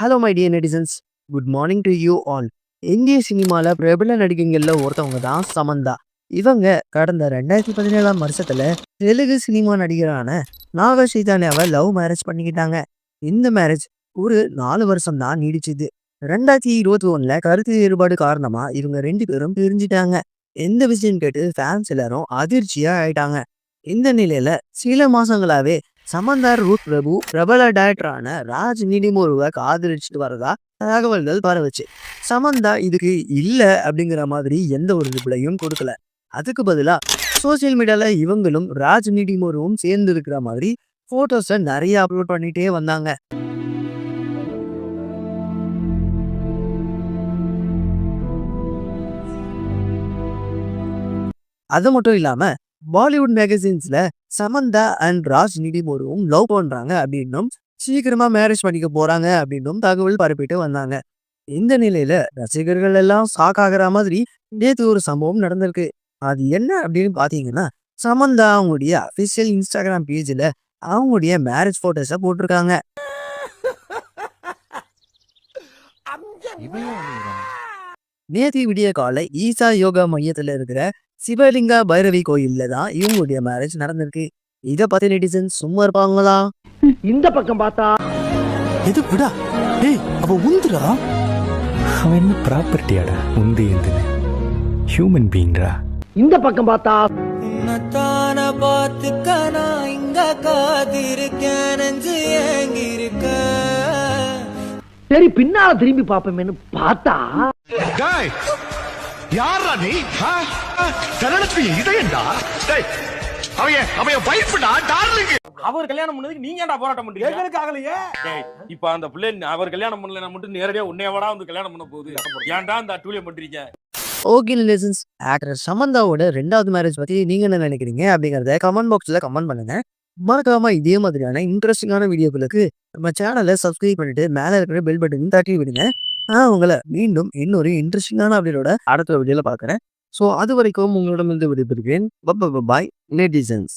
Hello my dear netizens good morning to you all இந்திய சினிமாவில் பிரபல நடிகைகளில் ஒருத்தவங்க தான் சமந்தா. இவங்க கடந்த ரெண்டாயிரத்தி பதினேழாம் வருஷத்தில் தெலுங்கு சினிமா நடிகரான நாக சைதான்யாவை லவ் மேரேஜ் பண்ணிக்கிட்டாங்க. இந்த மேரேஜ் ஒரு நாலு வருஷம் தான் நீடிச்சுது. ரெண்டாயிரத்தி இருபத்தி ஒன்றில் கருத்து வேறுபாடு காரணமாக இவங்க ரெண்டு பேரும் பிரிஞ்சிட்டாங்க. எந்த விஷயம் கேட்டு ஃபேன்ஸ் எல்லாரும் அதிர்ச்சியாக ஆயிட்டாங்க. இந்த நிலையில சில மாசங்களாவே சமந்தா ரூத் பிரபு பிரபல டைரக்டரான ராஜ் நீடிமோருவை காதலிச்சுட்டு வரதா தகவல்கள் பரவுச்சு. சமந்தா இதுக்கு இல்ல அப்படிங்கிற மாதிரி எந்த ஒரு ரிப்ளையும் கொடுக்கல. அதுக்கு பதிலா சோசியல் மீடியால இவங்களும் ராஜ் நீடிமோருவும் சேர்ந்து இருக்கிற மாதிரி ஃபோட்டோஸை நிறைய அப்லோட் பண்ணிட்டே வந்தாங்க. அது மட்டும் இல்லாமல் பாலிவுட் மேகசின்ஸ்ல சமந்தா அண்ட் ராஜ் நிடிமோருவும் லவ் பண்றாங்க அப்படின்னும் சீக்கிரமா மேரேஜ் பண்ணிக்க போறாங்க அப்படின்னும் தகவல் பரப்பிட்டு வந்தாங்க. இந்த நிலையில ரசிகர்கள் எல்லாம் ஷாக் ஆகுற மாதிரி நேற்று ஒரு சம்பவம் நடந்திருக்கு. அது என்ன அப்படின்னு பாத்தீங்கன்னா சமந்தா அவங்களுடைய அபிஷியல் இன்ஸ்டாகிராம் பேஜ்ல அவங்களுடைய மேரேஜ் போட்டோஸை போட்டிருக்காங்க. நேற்று விடிய காலை ஈசா யோகா மையத்துல இருக்கிற சிவலிங்கா பைரவி கோயில்ல தான் இவங்களுடைய மேரேஜ் நடந்திருக்கு. இத பத்தி நெட்டிசன் சும்மா இருப்பாங்களா? இந்த பக்கம் பார்த்தா. எது விடா. ஏய் அவ உந்துடா அவன் என்ன ப்ராப்பர்ட்டியாடா உந்து எந்துன்னு ஹியூமன் பீயிங்ரா இந்த பக்கம் பார்த்தா. உன்னத்தான பார்த்துக்க நான் இங்க காதிருக்கேன் நெஞ்சு ஏங்கி இருக்க சரி பின்னால திரும்பி பாப்போமேன்னு பார்த்தா டேய் யாரா நீ? இதயம்டா டேய் அவன் அவன் வைஃப்டா டார்லிங் அவர் கல்யாணம் பண்ணதுக்கு நீங்க ஏன்டா போராட்டம் பண்றீங்க? எங்களுக்கு ஆகலையே. டேய், இப்ப அந்த பிள்ளை அவர் கல்யாணம் பண்ணல மட்டும் நேரடியா உன்னையவடா வந்து கல்யாணம் பண்ண போகுது. ஏன்டா இந்த அட்டூழியம் பண்றீங்க? ஓகே ரிலேஷன்ஸ் ஆக்டர் சமந்தாவோட ரெண்டாவது மேரேஜ் பத்தி நீங்க என்ன நினைக்கிறீங்க அப்படிங்கறத கமெண்ட் பாக்ஸ்ல கமெண்ட் பண்ணுங்க. மறக்காம இதே மாதிரியான இன்ட்ரெஸ்டிங்கான வீடியோக்களுக்கு நம்ம சேனலை சப்ஸ்கிரைப் பண்ணிட்டு மேல இருக்கிற பெல் பட்டன் தட்டி விடுங்க நான் உங்களை மீண்டும் இன்னொரு இன்ட்ரெஸ்டிங்கான அப்படியோட அடுத்த வீடியோல பார்க்குறேன். ஸோ அது வரைக்கும் உங்களிடமிருந்து விடைபெறுகிறேன். பாய் நெட்டிசன்ஸ்